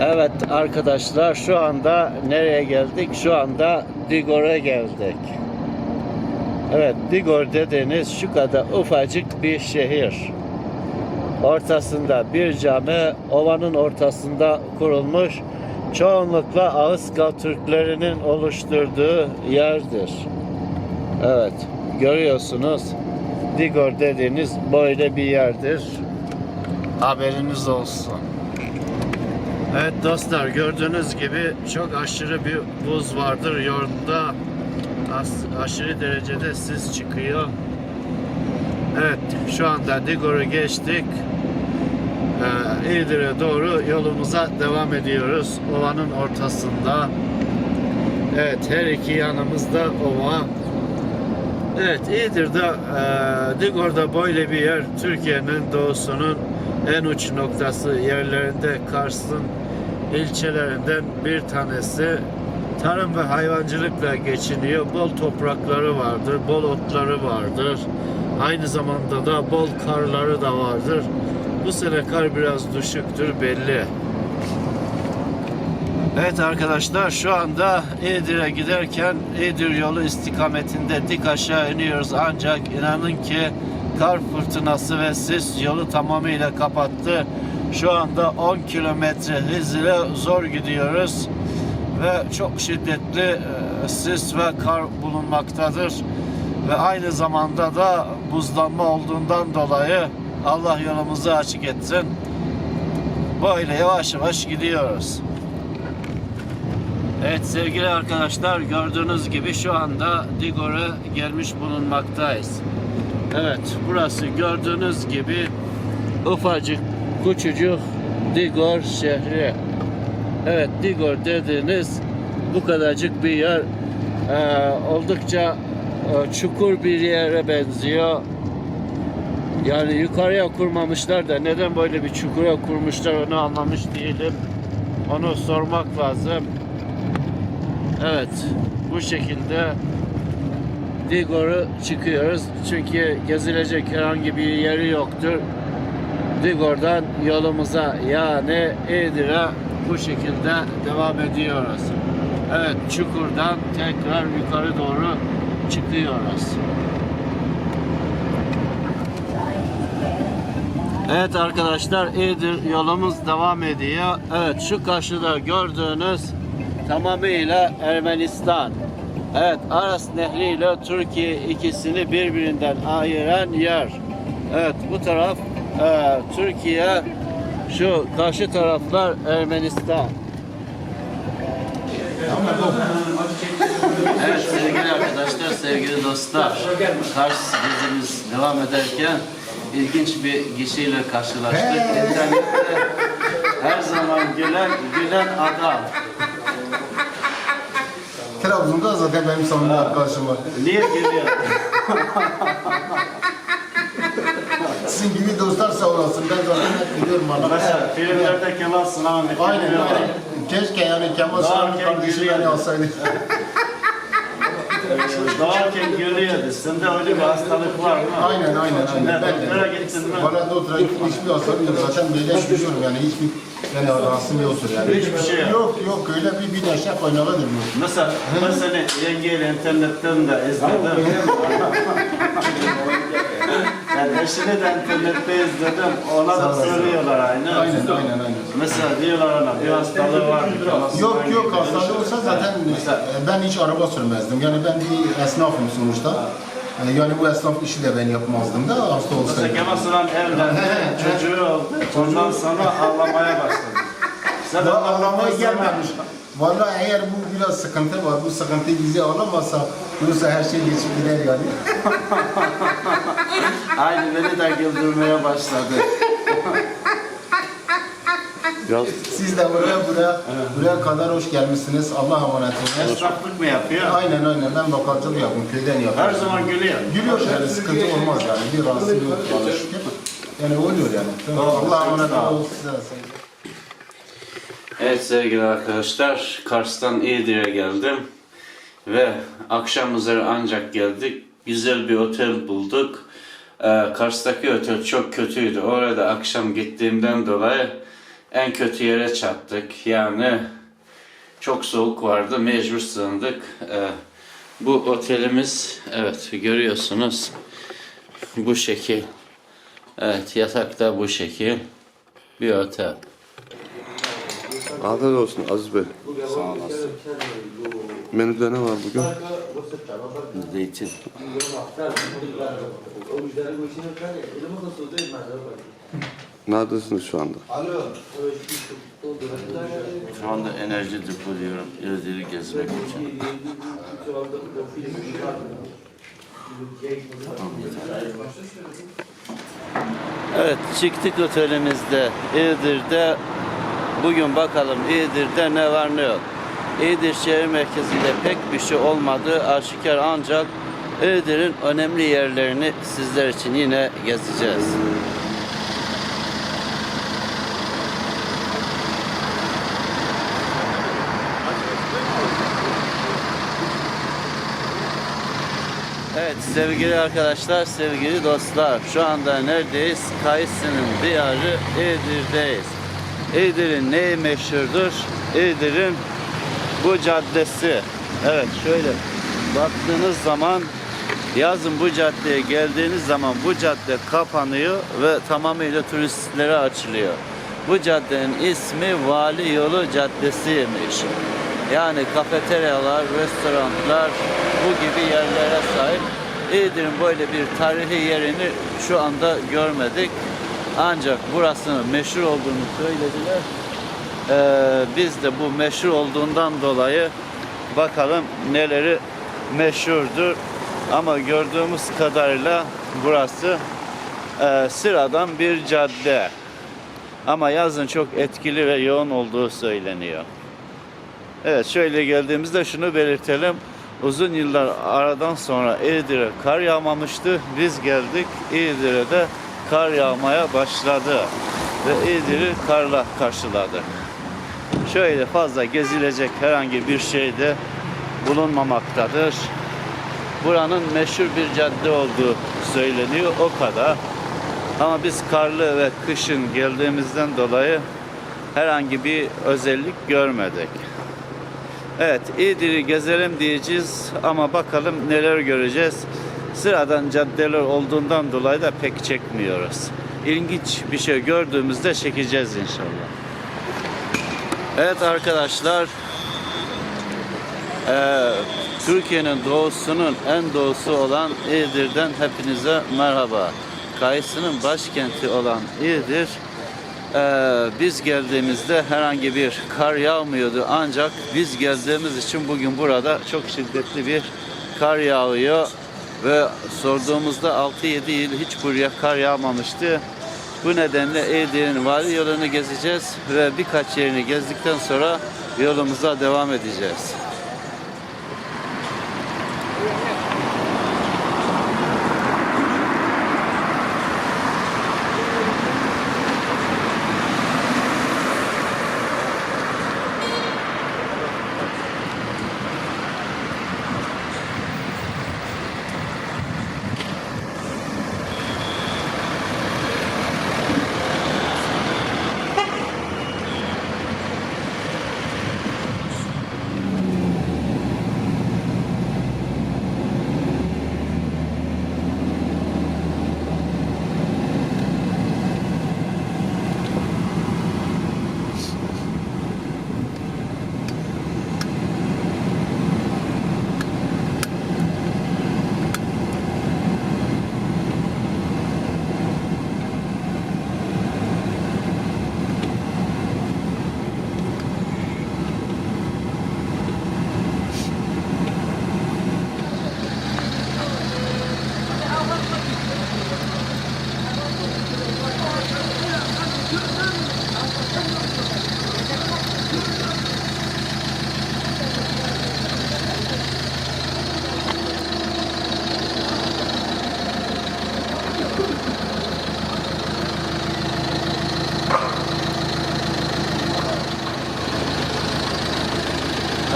Evet arkadaşlar şu anda nereye geldik? Şu anda Digor'a geldik. Evet Digor dediğiniz şu kadar ufacık bir şehir. Ortasında bir cami ovanın ortasında kurulmuş çoğunlukla Ağızgal Türklerinin oluşturduğu yerdir. Evet görüyorsunuz Digor dediğiniz böyle bir yerdir. Haberiniz olsun. Evet dostlar gördüğünüz gibi çok aşırı bir buz vardır yolda. Aşırı derecede sis çıkıyor. Evet şu anda Digor'u geçtik. Ee, İğdir'e doğru yolumuza devam ediyoruz. Ovanın ortasında. Evet her iki yanımızda ova. Evet İğdir'de e, Digor'da böyle bir yer Türkiye'nin doğusunun en uç noktası yerlerinde Kars'ın ilçelerinden bir tanesi. Tarım ve hayvancılıkla geçiniyor. Bol toprakları vardır, bol otları vardır. Aynı zamanda da bol karları da vardır. Bu sene kar biraz düşüktür belli. Evet arkadaşlar şu anda İğdir'e giderken İğdir yolu istikametinde dik aşağı iniyoruz ancak inanın ki kar fırtınası ve sis yolu tamamıyla kapattı. Şu anda 10 kilometre hız ile zor gidiyoruz ve çok şiddetli e, sis ve kar bulunmaktadır. Ve aynı zamanda da buzlanma olduğundan dolayı Allah yolumuzu açık etsin. Böyle yavaş yavaş gidiyoruz. Evet sevgili arkadaşlar gördüğünüz gibi şu anda Digor'a gelmiş bulunmaktayız. Evet burası gördüğünüz gibi ufacık küçücük Digor şehri. Evet Digor dediğiniz bu kadarcık bir yer Ee, oldukça e, çukur bir yere benziyor. Yani yukarıya kurmamışlar da neden böyle bir çukura kurmuşlar onu anlamış değilim. Onu sormak lazım. Evet, bu şekilde Digor'u çıkıyoruz. Çünkü gezilecek herhangi bir yeri yoktur. Digor'dan yolumuza yani İğdir'e bu şekilde devam ediyoruz. Evet, çukurdan tekrar yukarı doğru çıkıyoruz. Evet arkadaşlar İğdir yolumuz devam ediyor. Evet şu karşıda gördüğünüz tamamıyla Ermenistan. Evet Aras Nehri ile Türkiye ikisini birbirinden ayıran yer. Evet bu taraf e, Türkiye, şu karşı taraflar Ermenistan. Evet sevgili arkadaşlar, sevgili dostlar. Kars gezimiz devam ederken ilginç bir kişiyle karşılaştık. İnternette her zaman gülen, gülen adam. Trabzon'da zaten benim samimi arkadaşım var. Niye gülüyor? Sizin gibi dostlar sağ olasın. Ben zaten hep biliyorum Allah. Mesela filmlerde Kemal bir Aynen aynen. Keşke yani Kemal Doğarken kardeşi gülüyor. yani olsaydı. Doğarken gülüyordu. Sende öyle bir hastalık var mı? aynen aynen aynen. Ne, Ben doktora de. gittin mi? Bana doktora gittim hiçbir hastalık yok. Zaten böyle gülüyorum yani hiçbir yani rahatsızım yoktur yani. Hiçbir şey yok. Yok yok öyle bir bir neşe kaynağıdır bu. Mesela ben seni yengeyle internetten de izledim. yani eşini de internette izledim. Ona da söylüyorlar aynı. Aynen aynen aynen. Mesela diyorlar ona bir hastalığı var mı? Yok yok hastalığı olsa zaten Mesela- e, ben hiç araba sürmezdim. Yani ben bir esnafım sonuçta. E, Yani bu esnaf işi de ben yapmazdım da hasta olsaydım. Kemal Sunal evlendi, çocuğu oldu. Ondan sonra ağlamaya başladı. Sen Daha ağlamaya gelmemiş. Vallahi eğer bu biraz sıkıntı var, bu sıkıntı bizi alamazsa yoksa her şey geçip gider yani. Aynı beni de güldürmeye başladı. Biraz Siz de buraya buraya buraya kadar hoş gelmişsiniz. Allah'a emanet olun. esnaflık mı yapıyor? Aynen aynen ben bakkalcılık yapıyorum, köyden Her yapıyorum. zaman gülüyor. Gülüyor yani sıkıntı olmaz yani. Bir rahatsızlık yok Allah'a şükür. Yani oluyor yani. Allah'a emanet olun. Size de sevgiler. Evet sevgili arkadaşlar, Kars'tan İğdir'e geldim ve akşam üzeri ancak geldik. Güzel bir otel bulduk. Ee, Kars'taki otel çok kötüydü. Orada akşam gittiğimden dolayı en kötü yere çattık. Yani çok soğuk vardı. Mecbur sığındık. Ee, bu otelimiz evet görüyorsunuz. Bu şekil. Evet yatak da bu şekil. Bir otel. Afiyet olsun Aziz Bey. Sağ olasın. Menüde ne var bugün? Zeytin. Neredesiniz şu anda? Şu anda enerji depoluyorum. İzleri gezmek için. Evet çıktık otelimizde İğdir'de bugün bakalım İğdir'de ne var ne yok. İğdir şehir merkezinde pek bir şey olmadı aşikar ancak İğdir'in önemli yerlerini sizler için yine gezeceğiz. Evet sevgili arkadaşlar, sevgili dostlar. Şu anda neredeyiz? Kayısı'nın diyarı İğdir'deyiz. İğdir'in neyi meşhurdur? İğdir'in bu caddesi. Evet şöyle baktığınız zaman yazın bu caddeye geldiğiniz zaman bu cadde kapanıyor ve tamamıyla turistlere açılıyor. Bu caddenin ismi Vali Yolu Caddesi'ymiş. Yani kafeteryalar, restoranlar bu gibi yerlere sahip. İğdir'in böyle bir tarihi yerini şu anda görmedik. Ancak burasının meşhur olduğunu söylediler. Ee, biz de bu meşhur olduğundan dolayı bakalım neleri meşhurdur. Ama gördüğümüz kadarıyla burası e, sıradan bir cadde. Ama yazın çok etkili ve yoğun olduğu söyleniyor. Evet şöyle geldiğimizde şunu belirtelim. Uzun yıllar aradan sonra İğdir'e kar yağmamıştı. Biz geldik İğdir'e de kar yağmaya başladı. Ve İğdir'i karla karşıladı. Şöyle fazla gezilecek herhangi bir şey de bulunmamaktadır. Buranın meşhur bir cadde olduğu söyleniyor o kadar. Ama biz karlı ve kışın geldiğimizden dolayı herhangi bir özellik görmedik. Evet, İğdir'i gezelim diyeceğiz ama bakalım neler göreceğiz. Sıradan caddeler olduğundan dolayı da pek çekmiyoruz. İlginç bir şey gördüğümüzde çekeceğiz inşallah. Evet arkadaşlar, eee, Türkiye'nin doğusunun en doğusu olan İğdir'den hepinize merhaba. Kayısı'nın başkenti olan İğdir, ee, biz geldiğimizde herhangi bir kar yağmıyordu ancak biz geldiğimiz için bugün burada çok şiddetli bir kar yağıyor ve sorduğumuzda 6-7 yıl hiç buraya kar yağmamıştı. Bu nedenle Eğdir'in vali yolunu gezeceğiz ve birkaç yerini gezdikten sonra yolumuza devam edeceğiz.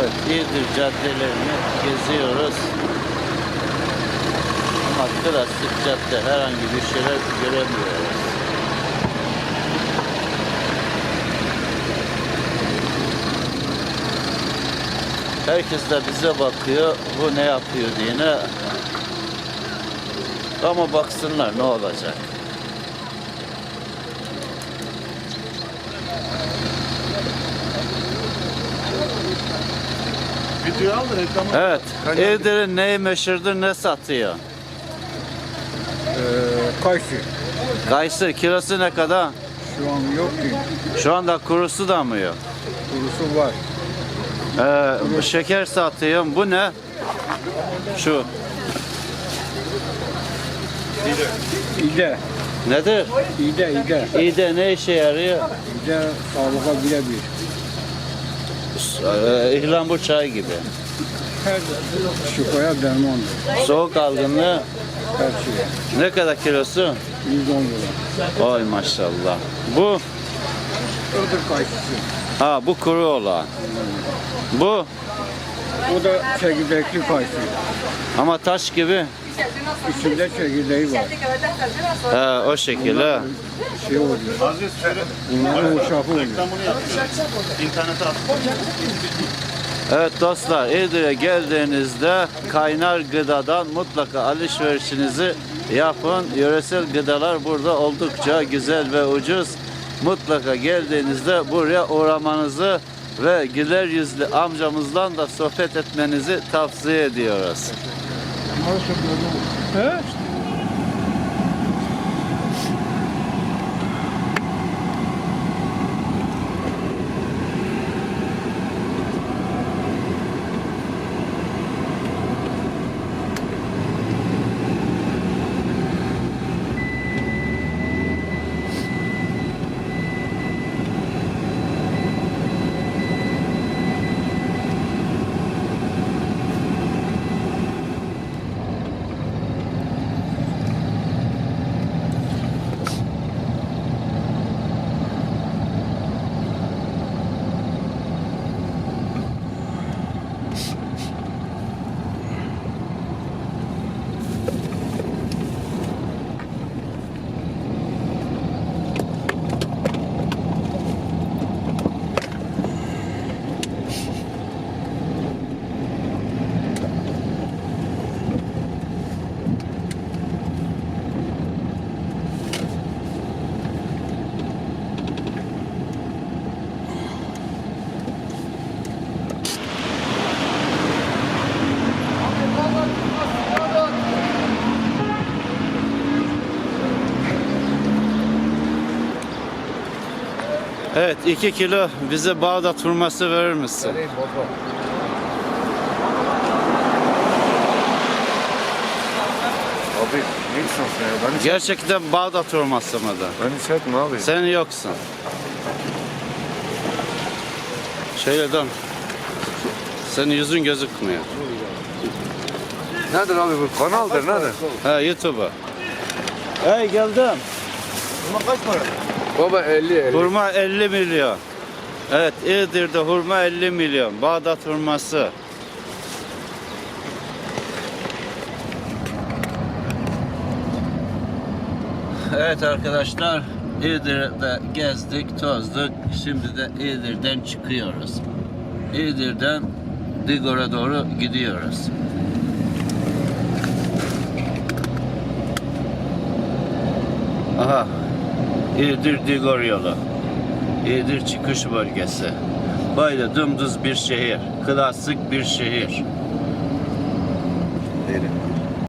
Evet, İzmir caddelerini geziyoruz. Ama klasik cadde herhangi bir şeyler göremiyoruz. Herkes de bize bakıyor, bu ne yapıyor diye. Ama baksınlar ne olacak. Video al da reklamı. Evet. İğdir'in neyi meşhurdur ne satıyor? Ee, kayısı. Kayısı kilosu ne kadar? Şu an yok ki. Şu anda kurusu da mı yok? Kurusu var. Ee, bu şeker satıyorum. Bu ne? Şu. İde. Nedir? İde, ide. İyi de ne işe yarıyor? İde sağlığa birebir. Ee, İhlamur çayı gibi. Her şifaya dermandır. Soğuk algınlığı Her şeye. ne kadar kilosu? 110 lira. Oy maşallah. Bu Iğdır kayısı. ha bu kuru olan. Bu O da çekirdekli kayısı. ama taş gibi. İçinde çekirdeği var. Ha, o şekilde. Şey oluyor. Aziz söyle. Bunların uşağı oluyor. Reklamını. İnternete at. Evet dostlar İğdir'e geldiğinizde kaynar gıdadan mutlaka alışverişinizi yapın. Yöresel gıdalar burada oldukça güzel ve ucuz. Mutlaka geldiğinizde buraya uğramanızı ve güler yüzlü amcamızdan da sohbet etmenizi tavsiye ediyoruz. He? Evet 2 kilo bize Bağdat hurması verir misin? Abi ne insansın ya? Ben, Gerçekten Bağdat hurması mıdır? ben hiç etme abi. Sen yoksun. Şöyle dön. Senin yüzün gözükmüyor. Nedir abi bu? Kanaldır nedir? Ha YouTube'a. Hey geldim. Baba 50 50. Hurma 50 milyon. Evet İğdir'de hurma 50 milyon. Bağdat hurması. Evet arkadaşlar İğdir'de gezdik, tozduk. Şimdi de İğdir'den çıkıyoruz. İğdir'den Digor'a doğru gidiyoruz. Aha. İğdir Digor yolu. İğdir çıkış bölgesi. Böyle dımdız bir şehir. Klasik bir şehir.